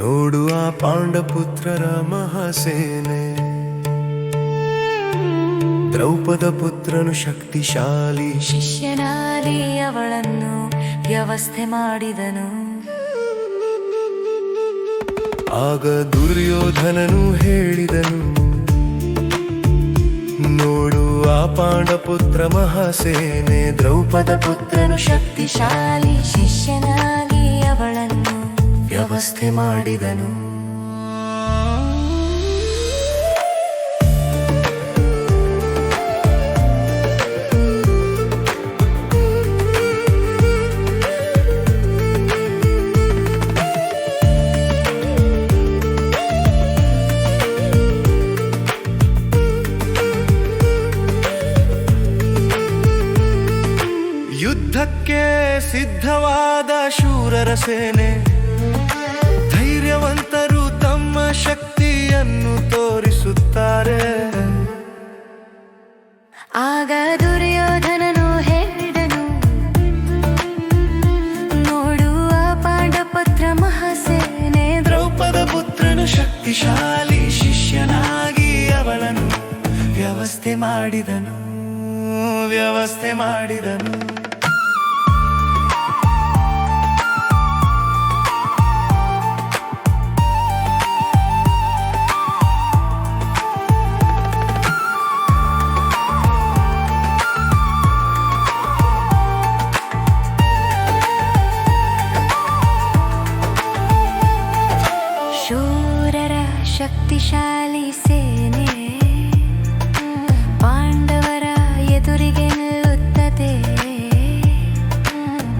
ನೋಡು ಆ ಪಾಂಡಪುತ್ರರ ಮಹಾಸೇನೆ. ದ್ರೌಪದ ಪುತ್ರನು ಶಕ್ತಿಶಾಲಿ. ಶಿಷ್ಯನಾಗಿ ಅವಳನ್ನು ವ್ಯವಸ್ಥೆ ಮಾಡಿದನು. ಆಗ ದುರ್ಯೋಧನನು ಹೇಳಿದನು ನೋಡು ಆ ಪಾಂಡಪುತ್ರ ಮಹಾಸೇನೆ. ದ್ರೌಪದ ಪುತ್ರನು ಶಕ್ತಿಶಾಲಿ ಶಿಷ್ಯನಾಗಿ ವ್ಯವಸ್ಥೆ ಮಾಡಿದನು. ಯುದ್ಧಕ್ಕೆ ಸಿದ್ಧವಾದ ಶೂರರ ಸೇನೆ. ದುರ್ಯೋಧನನು ಹೇಳಿದನು ನೋಡುವ ಪಾಂಡಪುತ್ರ ಮಹಾಸೇನೆ. ದ್ರೌಪದ ಪುತ್ರನು ಶಕ್ತಿಶಾಲಿ ಶಿಷ್ಯನಾಗಿ ಅವಳನ್ನು ವ್ಯವಸ್ಥೆ ಮಾಡಿದನು ವ್ಯವಸ್ಥೆ ಮಾಡಿದನು. ಶಕ್ತಿಶಾಲಿ ಸೇನೆ. ಪಾಂಡವರ ಎದುರಿಗೆ ನಿಲ್ಲುತ್ತದೆ.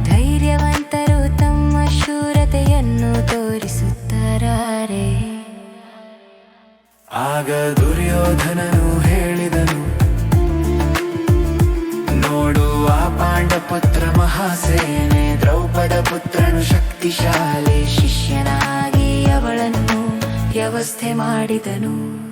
ಧೈರ್ಯವಂತರು ತಮ್ಮ ಶೂರತೆಯನ್ನು ತೋರಿಸುತ್ತಾರೆ ಆಗ ದುರ್ಯೋಧನನು ಹೇಳಿದನು ನೋಡುವ ಪಾಂಡಪುತ್ರ ಮಹಾಸೇನೆ, ದ್ರೌಪದ ಪುತ್ರನು ಶಕ್ತಿಶಾಲಿ, ಶಿಷ್ಯನಾಗಿ ವ್ಯವಸ್ಥೆ ಮಾಡಿದನು.